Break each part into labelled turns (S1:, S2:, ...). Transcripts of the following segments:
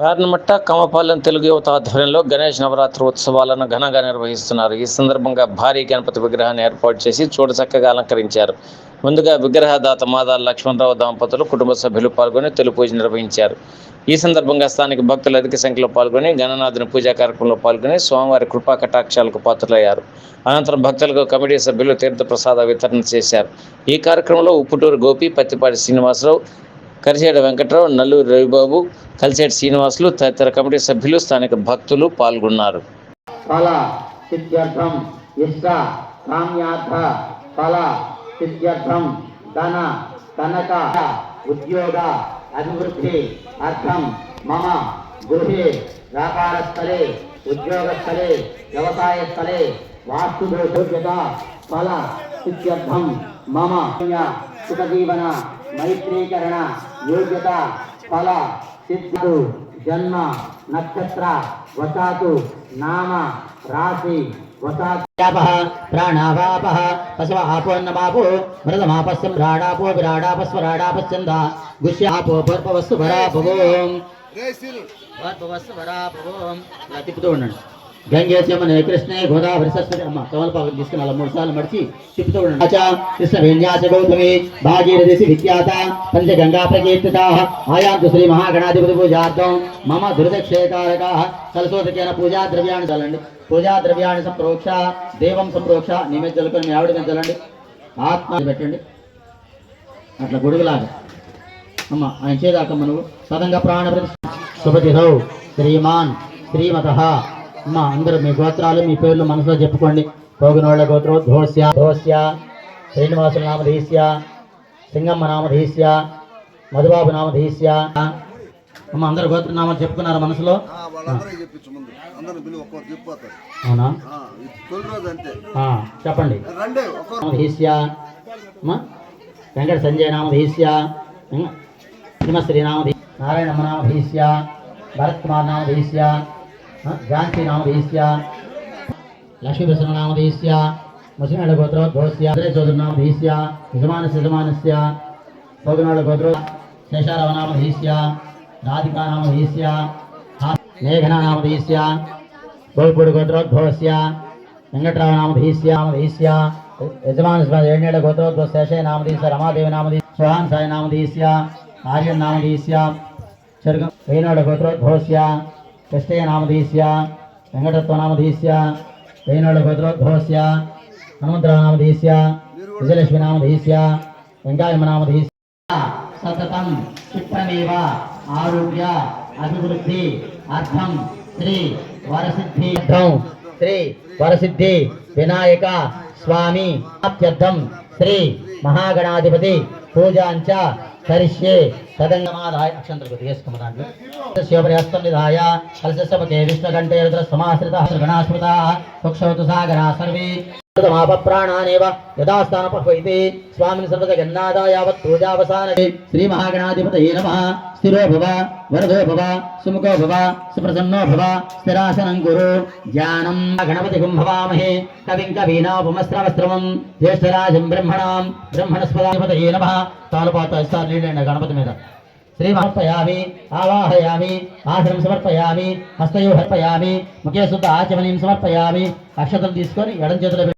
S1: పేర్నమట్ట కమపాలెం తెలుగు యువత ఆధ్వర్యంలో గణేష్ నవరాత్రి ఉత్సవాలను ఘనంగా నిర్వహిస్తున్నారు. ఈ సందర్భంగా భారీ గణపతి విగ్రహాన్ని ఏర్పాటు చేసి చూడచక్కగా అలంకరించారు. ముందుగా విగ్రహదాత మాదాల లక్ష్మణరావు దంపతులు కుటుంబ సభ్యులు పాల్గొని తొలి పూజ నిర్వహించారు. ఈ సందర్భంగా స్థానిక భక్తులు అధిక సంఖ్యలో పాల్గొని గణనాథుని పూజా కార్యక్రమంలో పాల్గొని స్వామివారి కృపా కటాక్షాలకు పాత్రలయ్యారు. అనంతరం భక్తులకు కమిటీ సభ్యులు తీర్థప్రసాద వితరణ చేశారు. ఈ కార్యక్రమంలో ఉప్పుటూరు గోపి పత్తిపాటి శ్రీనివాసరావు కరిచేడ వెంకట్రావు నల్లూరి రవిబాబు కలిసేటి శ్రీనివాసులు తదితర కమిటీ సభ్యులు స్థానిక భక్తులు పాల్గొన్నారు.
S2: ఫల సిద్ధ్యర్థం ఇష్ట కామ్యార్థ ఫల సిద్ధ్యర్థం ధన కనక ఉద్యోగ అభివృద్ధి అర్థం మమ గృహే వ్యాపారస్థలే ఉద్యోగస్థలే వ్యవసాయస్థలే వాస్తుదోషోగ్యత ఫల సిద్ధ్యర్థం మమ. సుఖజీవన మైత్రీకరణ యోగ్యత ఫల సిద్ధు జన్మ నక్షత్ర వసాతు నామ రాశి ప్రాణావాపః పశవ ఆపోన్నమాపో మృతమాపస్సం రాడాపో విరాడాపస్వరాడాపశ్చంద గుష్యాపో పర్పవస్సు వరాపవోం పర్పవస్సు వరాపవోం ఇలా తిప్పుతూ ఉండండి గంగే చమనే కృష్ణే గోదావరి సరస్వతి అమ్మ తమలపాకు తీసుకుని అలా మూడు సార్లు మడిచి చెప్తూ ఉండండి. కృష్ణ విన్యాస గౌతమి భాగీరథి విఖ్యాత పంచ గంగా ప్రకీర్తిత ఆయాంతు శ్రీ మహాగణాధిపతి పూజార్థం మమ దురితక్షేకారక సరస్వతికైన పూజా ద్రవ్యాన్ని చల్లండి. పూజా ద్రవ్యాన్ని సంప్రోక్ష దేవం సంప్రోక్ష నీ మీద చల్లుకొని మీ ఆవిడ మీద చల్లండి. ఆత్మ పెట్టండి. అట్లా గొడుగులాగా. అమ్మ ఆయన చేదాకమ్మ నువ్వు. సదంగా ప్రాణ శుభతిథౌ శ్రీమాన్. శ్రీమత. అమ్మ అందరూ మీ గోత్రాలు మీ పేర్లు మనసులో చెప్పుకోండి. పోగినోళ్ళ గోత్రం ధోస్య ధోస్య శ్రీనివాసుల నామధీస్య సింగమ్మ నామధీస్య మధుబాబు నామధీస్య అమ్మ అందరు గోత్ర నామాలు చెప్పుకున్నారు మనసులో? అవునా? చెప్పండి. అమ్మ వెంకట సంజయ నామధీస్య వెంక- శ్రీమశ్రీ నామధీ నారాయణమ్మ నామధీస్య భరత్ కుమార్ నామధీస్య ఆ, ఝాన్సీ నామధీస్య. లక్ష్మీప్రసన్న నామధీస్య. ముస్లింల గోత్రోద్భవస్య అద్రే చౌదరి నామధీస్య. యజమానస్ యజమానస్య. భోగనాళ గోత్ర శేషారావ నామధీస్య. రాధికా నామధీస్య. మేఘనా నామధీస్య. గోల్పూడి గోత్రోద్భవస్య వెంకట్రావు నామధీస్య. నామధీస్య. యజమాన ఏడేళ్ళ గోత్రోద్భవ శేషయ నామధీస్య. రమాదేవి నామధీ సుహాన్ సాయి నామధీస్య. ఆర్యన్ నామధీస్య. చెరుగ వేనాడు గోత్రోద్భవస్య కృష్ణయ్య నామధీస్య వెంకటత్వ నామధీస్య వేనాడు గోత్రోద్భవస్య హనుమంతరావు నామధీస్య విజయలక్ష్మి నామధీస్య వెంకాయమ్మ నామధీస్య సతతం క్షిప్రమేవ ఆరోగ్య అభివృద్ధి అర్థం శ్రీ వరసిద్ధి అర్థం శ్రీ వరసిద్ధి వినాయక స్వామి అత్యర్థం శ్రీ మహాగణాధిపతి పూజాంచ కరిష్యే తదంగమాదాయ అక్షంతలు కొద్దిగేసుకున్న దాంట్లో శివపర్యస్తం నిధాయ కలశస్యపకే విష్ణుకంఠే రుద్ర సమాశ్రిత గణాస్మృత పక్షవతు సాగరా సర్వే. మాప ప్రాణానేవ యథాస్థానపహ్వైతే స్వామిని సర్వత గన్నాదా యావత్ పూజావసానే శ్రీ మహాగణాధిపతయే నమ. స్థిరో భవ వరదో భవ సుముఖో భవ సుప్రసన్నో భవ స్థిరాసనం కురు. ధ్యానం. గణపతి కుంభవామహే కవిం కవీనాపమస్త్రవస్త్రమం జ్యేష్ఠరాజం బ్రహ్మణాం. బ్రహ్మణస్పదాధిపతయే నమః. తాలుపాత ఇస్తారు నీళ్ళండి గణపతి మీద. శ్రీ సమర్పయామి ఆవాహయామి ఆసనం సమర్పయామి హస్తయో హర్పయామి ముఖే శుద్ధ ఆచమనీయం సమర్పయామి అక్షతలు తీసుకొని ఎడం చేతులు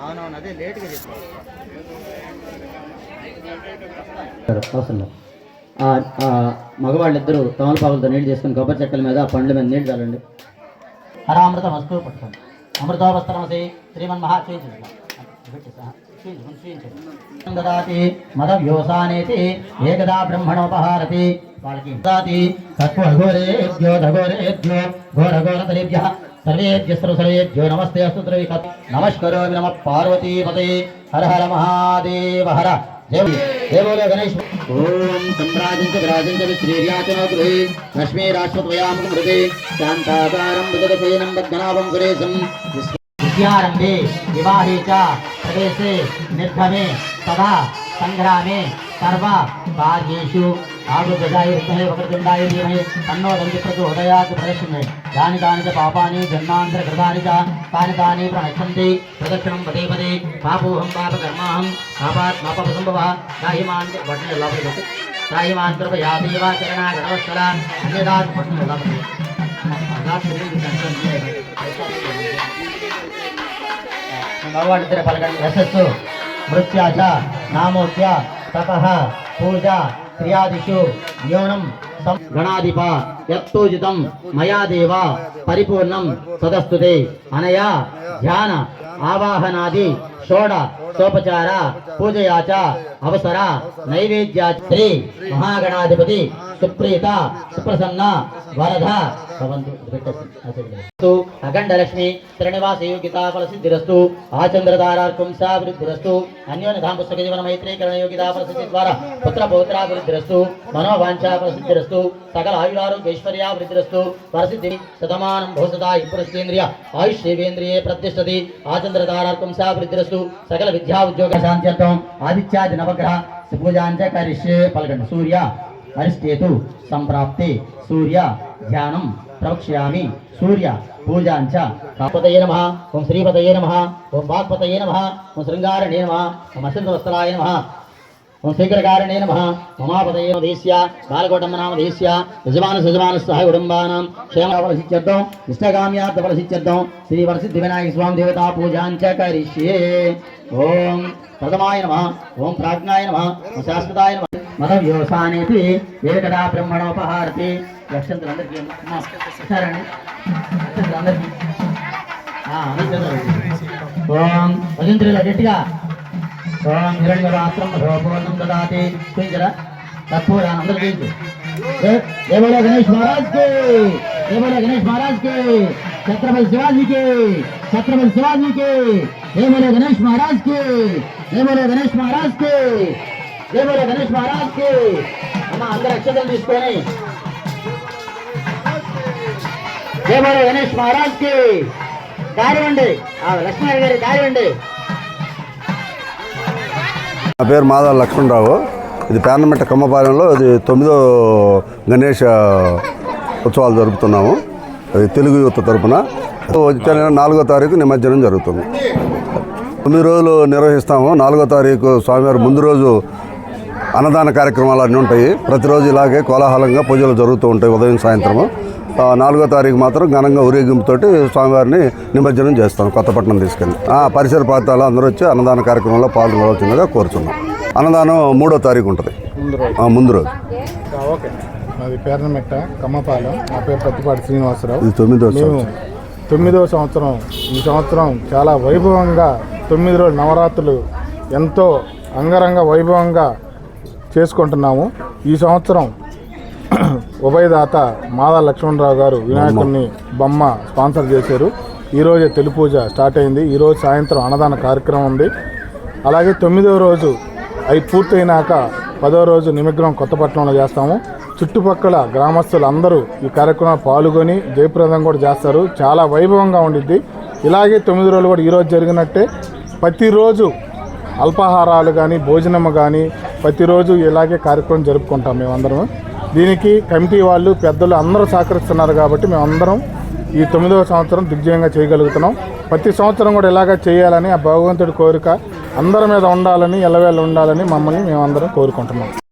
S2: అవునవును అదే లేట్గా మగవాళ్ళిద్దరూ తమలపాకులతో నీళ్ళు చేసుకుని కొబ్బరి చెక్కల మీద ఆ పండ్ల మీద నీళ్ళు చల్లండి. హరామృతం వస్తువు పట్టుకోండి అమృతోపస్తరమసి శ్రీమన్ మహా చేయించండి దదాతి మద వ్యోసానేతి ఏకదా బ్రహ్మణోపహారతి. వాళ్ళకి దాతి? తత్వ ఘోరేభ్యో ఘోర ఘోర తలేభ్య सर्वेभ्यः नमस्ते अस्तु त्रयी नमस्करोमि नमः पार्वतीपते। हर हर महादेव हर। जय बोलो गणेश। ओम शान्ताकारं पद्मनाभं सुरेशं। विद्यारम्भे विवाहे च प्रवेशे सङ्ग्रामे सर्व कार्येषु। ఆరోగ్యజాయ ఒకటి వక్రతుండాయ ధీమహి తన్నో దంతిప్రచోదయాత్ ప్రదక్షిణే దాని కాని పాపాని జన్మాంతర కృతాని తాని తాని ప్రణక్షంతి ప్రదక్షిణం పదే పదే పాపోహం పాపకర్మాహం పాపాత్ పాపసంభవ నాహిమాన్ వడ్నే లాభయతు నాహిమాన్ కృపయాదేవ చరణా గణవత్సల అన్యదాత్ పట్న లాభయతు పలకండి యశస్సు మృత్యాచ నామోఖ్య తప పూజ క్రియాదిషు న్యూనం గణాధిప యత్తూజితం మయా దేవ పరిపూర్ణం సదస్తుతే అనయా ధ్యాన ఆవాహనాది షోడ సోపచార పూజయాచ అవసర నైవేద్యా శ్రీ మహాగణాధిపతి సుప్రీత సుప్రసన్న వరద భవంతు ఇది పెట్టేసి. అఖండ లక్ష్మి శ్రీనివాస యోగితా ఫల సిద్ధిరస్తు ఆచంద్రధారార్కం సా వృద్ధిరస్తు అన్యోన్య ధామ జీవన మైత్రీకరణ యోగితా ఫల సిద్ధి ద్వారా పుత్ర పౌత్రాభివృద్ధిరస్తు వృద్ధిరస్తు మనోవాంఛా సిద్ధిరస్తు సకల ఆయురారోగ్యైశ్వర్యాభివృద్ధిరస్తు ఐశ్వర్య వరసిద్ధి శతమానం భోసదా పురస్కేంద్రియ ఆయుష్ దేవేంద్రియే ప్రతిష్టది ఆచంద్రధారార్కం సకల విద్యా ఉద్యోగ శాంత్యర్థం ఆదిత్యాది నవగ్రహ పూజాంచ కరిష్యే పలకండి సూర్య అరిష్టేతు సంప్రాప్తే సూర్య ధ్యానం ప్రవక్ష్యామి. సూర్య పూజాంచ. కాపతయే నమ. ఓం శ్రీపతయే నమ. ఓం వాక్పతయే నమ. ఓం శృంగారణే నమ. ఓం అసంతవస్త్రాయ నమ. ఓం శీఘ్రకారణే నమ. మమాపతయే దేశ్య. బాలకోటమ్మ నామ దేశ్య. యజమాన సజమాన సహ కుటుంబానాం. క్షేమఫలసిత్యర్థం ఇష్టకామ్యార్థఫలసిత్యర్థం శ్రీ వరసిద్ధి వినాయక స్వామి దేవతా పూజాంచ కరిష్యే. ఓం ప్రథమాయ నమ. ఓం ప్రాజ్ఞాయ నమ. శాశ్వతాయ నమ. మద వ్యోసానేతి ఏకదా బ్రహ్మణోపహారతి. లక్షంతులందరికీ అమ్మా, వచ్చారండి అందరికీ ఓం భజంత్రుల గట్టిగా. ఓం హిరణ్యవాస్త్రం మధోపూర్ణం దాతి చూపించరా? తత్పూరా అందరూ చూపించు. గణేష్ మహారాజ్కి ఏ గణేష్ మహారాజ్కి ఛత్రపతి శివాజీ కి ఛత్రపతి శివాజీ కి గణేష్ మహారాజ్కి గణేష్ మహారాజ్ ఏ గణేష్ మహారాజ్కి. అమ్మ అందరు అక్షతలు తీసుకొని. ఏ గణేష్ మహారాజ్కి. దారివండి లక్ష్మణ్ గారి దారివండి
S3: నా పేరు మాధవ లక్ష్మణరావు. ఇది పేర్నమెట్ట కమ్మపాలెంలో ఇది తొమ్మిదో గణేష ఉత్సవాలు జరుపుతున్నాము. అది తెలుగు యువత తరపున. వచ్చే నాలుగో తారీఖు నిమజ్జనం జరుగుతుంది. తొమ్మిది రోజులు నిర్వహిస్తాము. నాలుగో తారీఖు స్వామివారి ముందు రోజు అన్నదాన కార్యక్రమాలు అన్నీ ఉంటాయి. ప్రతిరోజు ఇలాగే కోలాహలంగా పూజలు జరుగుతూ ఉంటాయి ఉదయం సాయంత్రము నాలుగో తారీఖు మాత్రం ఘనంగా ఊరేగింపుతోటి స్వామివారిని నిమజ్జనం చేస్తాం కొత్తపట్నం తీసుకెళ్ళి. ఆ, పరిసర ప్రాంతాలు అందరూ వచ్చి అన్నదాన కార్యక్రమంలో పాల్గొనవలసిందిగా కోరుచున్నాం. అన్నదానం మూడో తారీఖు ఉంటుంది. ముందు రోజు.
S4: మాది పేర్నమెట్ట కమ్మపాలెం. నా పేరు పత్తిపాటి శ్రీనివాసరావు.
S3: ఇది తొమ్మిదో.
S4: తొమ్మిదవ సంవత్సరం. ఈ సంవత్సరం చాలా వైభవంగా తొమ్మిది రోజులు నవరాత్రులు ఎంతో అంగరంగ వైభవంగా చేసుకుంటున్నాము. ఈ సంవత్సరం ఉభయదాత మాదా లక్ష్మణరావు గారు వినాయకుడిని బొమ్మ స్పాన్సర్ చేశారు. ఈరోజే తొలి పూజ స్టార్ట్ అయింది. ఈరోజు సాయంత్రం అన్నదాన కార్యక్రమం ఉంది. అలాగే తొమ్మిదవ రోజు అవి పూర్తయినాక పదో రోజు నిమగ్నం కొత్తపట్నంలో చేస్తాము. చుట్టుపక్కల గ్రామస్తులు అందరూ ఈ కార్యక్రమం పాల్గొని జయప్రదం కూడా చేస్తారు. చాలా వైభవంగా ఉండిద్ది. ఇలాగే తొమ్మిది రోజులు కూడా ఈరోజు జరిగినట్టే. ప్రతిరోజు అల్పాహారాలు కానీ భోజనం కానీ ప్రతిరోజు ఇలాగే కార్యక్రమం జరుపుకుంటాం మేమందరం దీనికి కమిటీ వాళ్ళు పెద్దలు అందరూ సహకరిస్తున్నారు కాబట్టి మేమందరం ఈ తొమ్మిదవ సంవత్సరం దిగ్జయంగా చేయగలుగుతున్నాం. ప్రతి సంవత్సరం కూడా ఇలాగా చేయాలని ఆ భగవంతుడి కోరిక అందరి మీద ఉండాలని ఎల్లవేళ ఉండాలని మమ్మల్ని మేమందరం కోరుకుంటున్నాం.